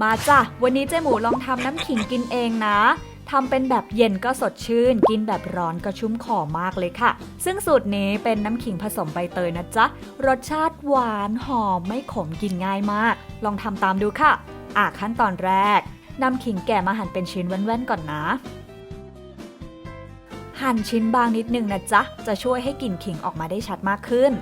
มาจ้ะ วันนี้เจ๊หมูลองทำน้ำขิงกินเองนะ ทำเป็นแบบเย็นก็สดชื่น กินแบบร้อนก็ชุ่มคอมากเลยค่ะ ซึ่งสูตรนี้เป็นน้ำขิงผสมใบเตยนะจ๊ะ รสชาติหวานหอมไม่ขมกินง่ายมาก ลองทำตามดูค่ะ อะขั้นตอนแรกนำขิงแก่มาหั่นเป็นชิ้นแว่นๆก่อนนะ หั่นชิ้นบางนิดนึงนะจ๊ะ จะช่วยให้กลิ่นขิงออกมาได้ชัดมากขึ้น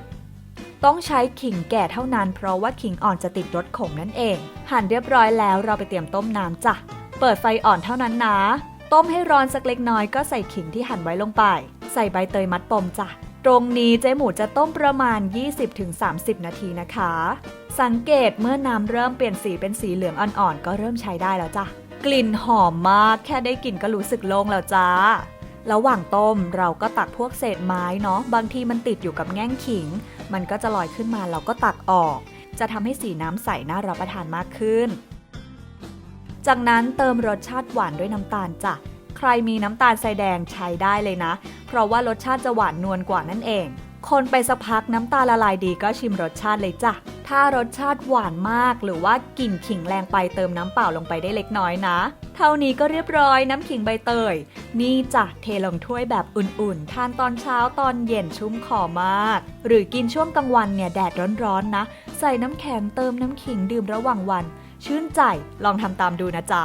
ต้องใช้ขิงแก่เท่านั้น เพราะว่าขิงอ่อนจะติดรสขมนั่นเอง หั่นเรียบร้อยแล้วเราไปเตรียมต้มน้ำจ้ะ เปิดไฟอ่อนเท่านั้นนะ ต้มให้ร้อนสักเล็กน้อยก็ใส่ขิงที่หั่นไว้ลงไป ใส่ใบเตยมัดปมจ้ะ ตรงนี้เจ๊หมูจะต้มประมาณ 20-30 นาทีนะคะ สังเกตเมื่อน้ำเริ่มเปลี่ยนสีเป็นสีเหลืองอ่อนๆก็เริ่มใช้ได้แล้วจ้ะ กลิ่นหอมมากแค่ได้กลิ่นก็รู้สึกโล่งแล้วจ้า ระหว่างต้มเราก็ตักพวกเศษไม้เนาะบางทีมันติดอยู่กับแง่งขิง มันก็จะลอยขึ้นมาเราก็ตักออก จะทำให้สีน้ำใสน่ารับประทานมากขึ้น จากนั้นเติมรสชาติหวานด้วยน้ำตาลจ้ะใครมีน้ำตาลทรายแดงใช้ได้เลยนะ เพราะว่ารสชาติจะหวานนวลกว่านั่นเอง คนไปสักพักน้ำตาลละลายดีก็ชิมรสชาติเลยจ้ะ ถ้ารสชาติหวานมาก หรือว่ากลิ่นขิงแรงไปเติมน้ำเปล่าลงไปได้เล็กน้อยนะ เท่านี้ก็เรียบร้อยน้ำขิงใบเตย นี่จะเทลงถ้วยแบบอุ่นๆ ทานตอนเช้าตอนเย็นชุ่มคอมาก หรือกินช่วงกลางวันเนี่ยแดดร้อนๆนะ ใส่น้ำแข็งเติมน้ำขิงดื่มระหว่างวัน ชื่นใจลองทำตามดูนะจ๊ะ